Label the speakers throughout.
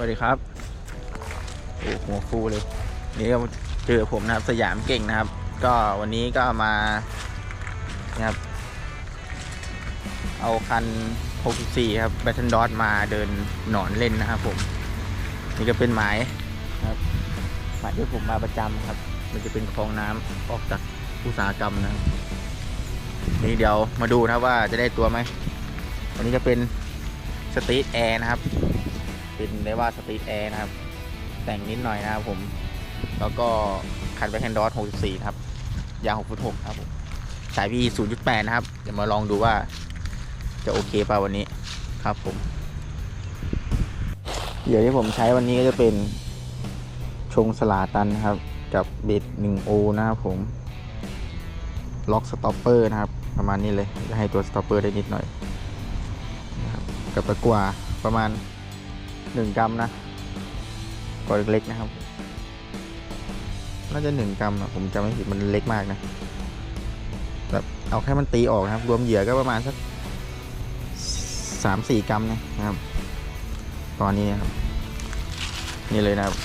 Speaker 1: วัสดีครับโอ้หัวฟูเลย นี่ก็เจอผมนะครับ สยามเก่งนะครับ ก็วันนี้ก็มานะครับ เอาคัน 64 ครับแบทเทนดอทมาเดินหนอนเล่นนะครับผม นี่ก็เป็นหมายนะครับหมายที่ผมมาประจำครับ มันจะเป็นคลองน้ำออกจากอุตสาหกรรมนะครับนี่เดี๋ยวมาดูนะว่าจะได้ตัวไหมอันนี้จะเป็นสตรีทแอร์นะครับ เป็นได้ว่าสตรีทแอร์นะครับ แต่งนิดหน่อยนะครับผม แล้วก็คันแบทเทนดอท64 ครับ ยาว6ฟุต6ครับผม สายพี0.8 นะครับ เดี๋ยวมาลองดูว่าจะโอเคป่ะวันนี้ครับผมเดี๋ยวที่ผมใช้วันนี้ก็จะเป็นชงสลาตันนะครับ กับเบด1โอนะครับผม ล็อกสต็อปเปอร์นะครับ ประมาณนี้เลยจะให้ตัวสต็อปเปอร์ได้นิดหน่อยนะครับกับตะกวาประมาณ 1 กรัมนะกวาเล็กๆนะครับ น่าจะ 1 กรัมอะผมจำไม่ผิดมันเล็กมากนะแบบเอาแค่มันตีออกนะครับ รวมเหยื่อก็ประมาณสักสามสี่กรัมนะครับ ตอนนี้นะครับ นี่เลยนะครับ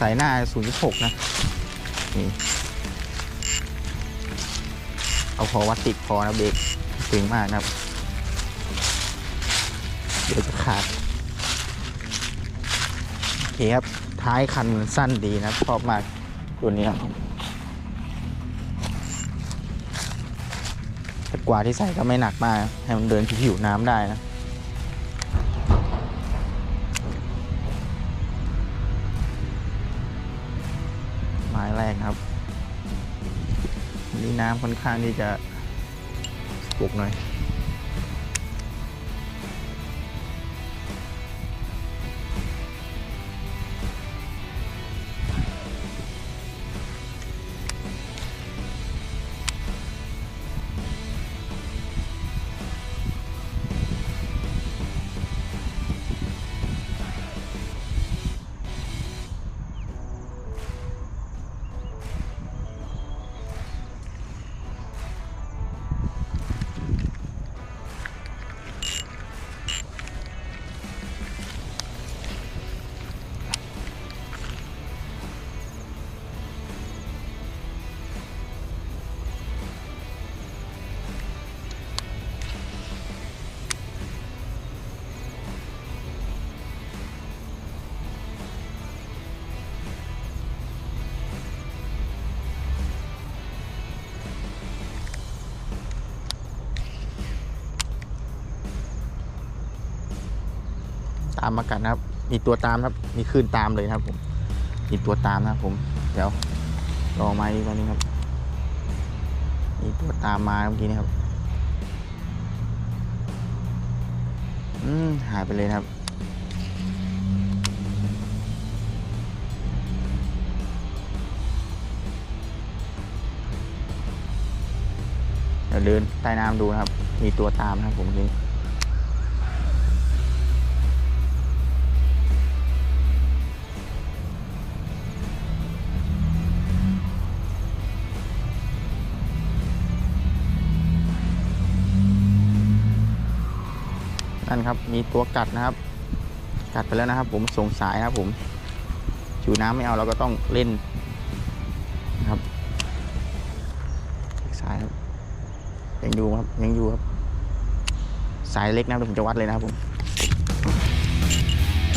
Speaker 1: สายหน้า 0.6 นะ นี่ เอาพอวัดติดพอนะเบรก ตึงมากนะครับ เดี๋ยวจะขาดโอเคครับ ท้ายคันมันสั้นดีนะชอบมากตัวนี้ครับแต่กว่าที่ใส่ก็ไม่หนักมาก ให้มันเดินผิวน้ำได้นะไม้แรกครับวันนี่น้ำค่อนข้างที่จะ ปลุ ตามมากันนะครับ มีตัวตามครับ มีคลื่นตามเลยนะครับผม มีตัวตามนะครับผม เดี๋ยวลองไม้ดีกว่านี้ครับ มีตัวตามมาเมื่อกี้นะครับ อืมหายไปเลยครับเดี๋ยวเดินใต้น้ำดูนะครับ มีตัวตามนะครับผมนี่ นั่นครับ มีตัวกัดนะครับ กัดไปแล้วนะครับ ผมส่งสายนะครับผมจูน้ำไม่เอาเราก็ต้องเล่นนะครับสายครับยังอยู่ครับยังอยู่ครับ สายเล็กนะเดี๋ยวผมจะวัดเลยนะครับผม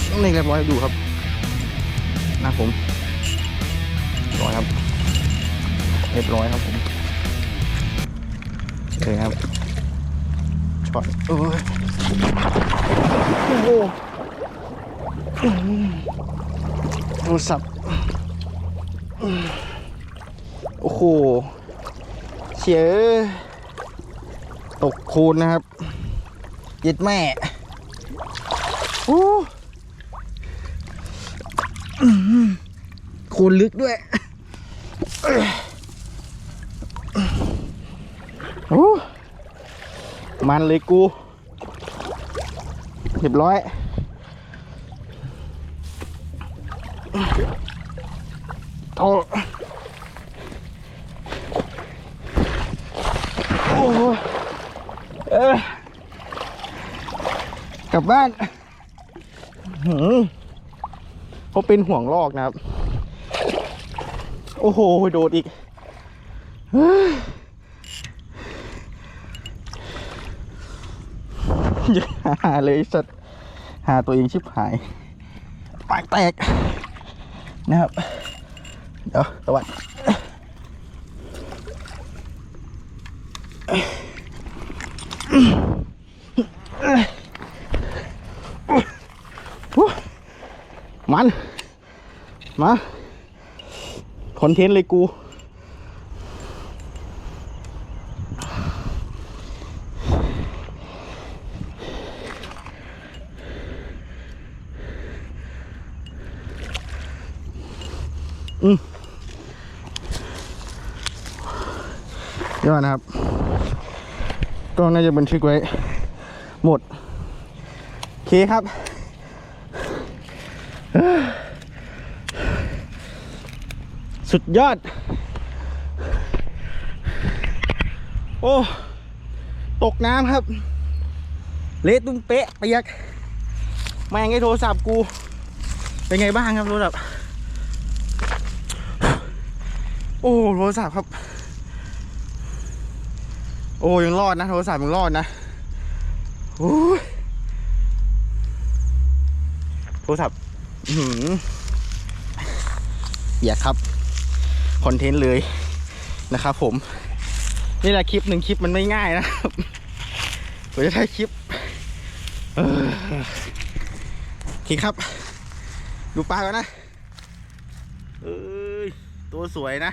Speaker 1: ต้องเล็กเรียบร้อยดูครับนะผมร้อยครับ เรียบร้อยครับผมเลยครับช็อตเออ โอ้โหอื้อหือโทรศัพท์โอ้โหเชียตกคลนนะครับเย็ดแม่โอ้อื้อหือโคลนลึกด้วยโอ้มันเลยกู เรียบร้อย โทโอ้โหเออลับบ้านหืมเขาเป็นห่วงลอกนะครับ โอ้โห โดดอีกเฮ้ย อย่าหาเลยสัตว์หาตัวเองชิบหายปากแตกนะครับ เดี๋ยวตะวันมัน มา คอนเทนต์เลยกู อืมเดี๋ ยอนนะครับ ก็น่าจะบันทึกไว้ หมดโอเคครับ สุดยอด โอ้ ตกน้ำครับ เละตุ้มเป๊ะเปียกแม่งไอ้โทรศัพท์กู เป็นไงบ้างครับโทรศัพท์ โอ้โทรศัพท์ครับ โอ้ยังรอดนะโทรศัพท์ยังรอดนะโอ้ยโทรศัพท์อื้อหืออย่าครับคอนเทนต์เลยนะครับผม นี่แหละคลิปหนึ่งคลิปมันไม่ง่ายนะครับผมจะได้คลิปเออโอเคครับ ดูปลาก่อนนะ เอ้ย ตัวสวยนะ